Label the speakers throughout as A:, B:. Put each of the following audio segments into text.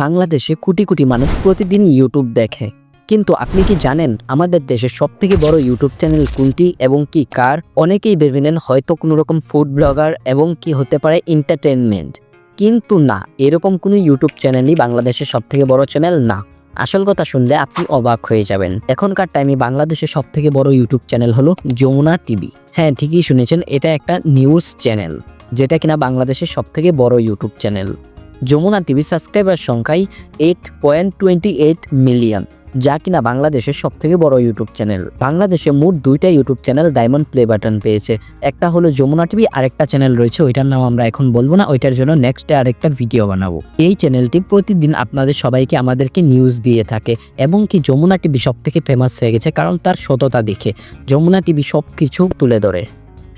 A: বাংলাদেশে কোটি কোটি মানুষ প্রতিদিন ইউটিউব দেখে। কিন্তু আপনি কি জানেন আমাদের দেশের সব থেকে বড় ইউটিউব চ্যানেল কোনটি এবং কি কার? অনেকেই ভেবে নেন হয়তো কোনো রকম ফুড ব্লগার এবং কি হতে পারে এন্টারটেনমেন্ট কিন্তু না, এরকম কোনো ইউটিউব চ্যানেলই বাংলাদেশের সব থেকে বড় চ্যানেল না। আসল কথা শুনলে আপনি অবাক হয়ে যাবেন। এখনকার টাইমে বাংলাদেশের সব থেকে বড় ইউটিউব চ্যানেল হলো যমুনা টিভি হ্যাঁ ঠিকই শুনেছেন, এটা একটা নিউজ চ্যানেল যেটা কিনা বাংলাদেশের সব থেকে বড় YouTube channel Jamuna TV subscriber সংখ্যাই eight point twenty eight million যা কিনা বাংলাদেশের সব থেকে বড় ইউটিউব চ্যানেল। বাংলাদেশে মোট দুইটা YouTube channel diamond play button পেয়েছে। একটা হলো যমুনা টিভি, আরেকটা চ্যানেল রয়েছে, ওইটার নাম আমরা এখন বলব না, ওইটার জন্য নেক্সট আরেকটা ভিডিও বানাবো। এই চ্যানেলটি প্রতিদিন আপনাদের সবাইকে আমাদেরকে নিউজ দিয়ে থাকে, এবং কি যমুনা টিভি সব থেকে ফেমাস হয়ে গেছে, কারণ তার সততা দেখে। যমুনা টিভি সব কিছু তুলে ধরে,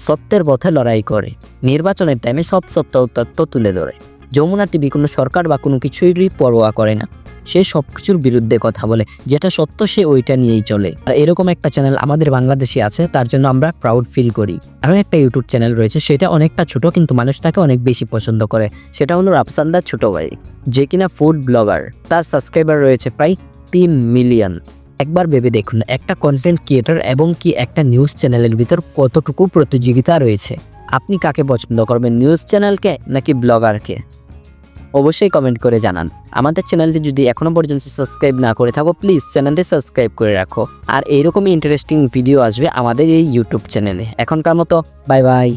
A: সত্যের পথে লড়াই করে, নির্বাচনের টাইমে সব সত্য তথ্য তুলে ধরে। যমুনা টিভি কোনো সরকার বা কোনো কিছুরই পরোয়া করে না। সে সব কিছুর বিরুদ্ধে কথা বলে, যেটা সত্য সে ওইটা নিয়েই চলে। আর এরকম একটা চ্যানেল আমাদের বাংলাদেশে আছে, তার জন্য আমরা প্রাউড ফিল করি। আরও একটা ইউটিউব চ্যানেল রয়েছে, সেটা অনেকটা ছোট, কিন্তু মানুষ তাকে অনেক বেশি পছন্দ করে। সেটা হলো রাফসান্দার ছোট ভাই, যে কিনা ফুড ব্লগার তার সাবস্ক্রাইবার রয়েছে প্রায় তিন মিলিয়ন একবার ভেবে দেখুন, একটা কন্টেন্ট ক্রিয়েটর এবং কি একটা নিউজ চ্যানেলের ভিতর কতটুকু প্রতিযোগিতা রয়েছে। আপনি কাকে পছন্দ করবেন নিউজ চ্যানেলকে নাকি ব্লগারকে অবশ্যই কমেন্ট করে জানান। আমাদের চ্যানেলটি যদি এখনও পর্যন্ত সাবস্ক্রাইব না করে থাকো প্লিজ চ্যানেলটি সাবস্ক্রাইব করে রাখো। আর এইরকমই ইন্টারেস্টিং ভিডিও আসবে আমাদের এই ইউটিউব চ্যানেলে এখনকার মতো বাই বাই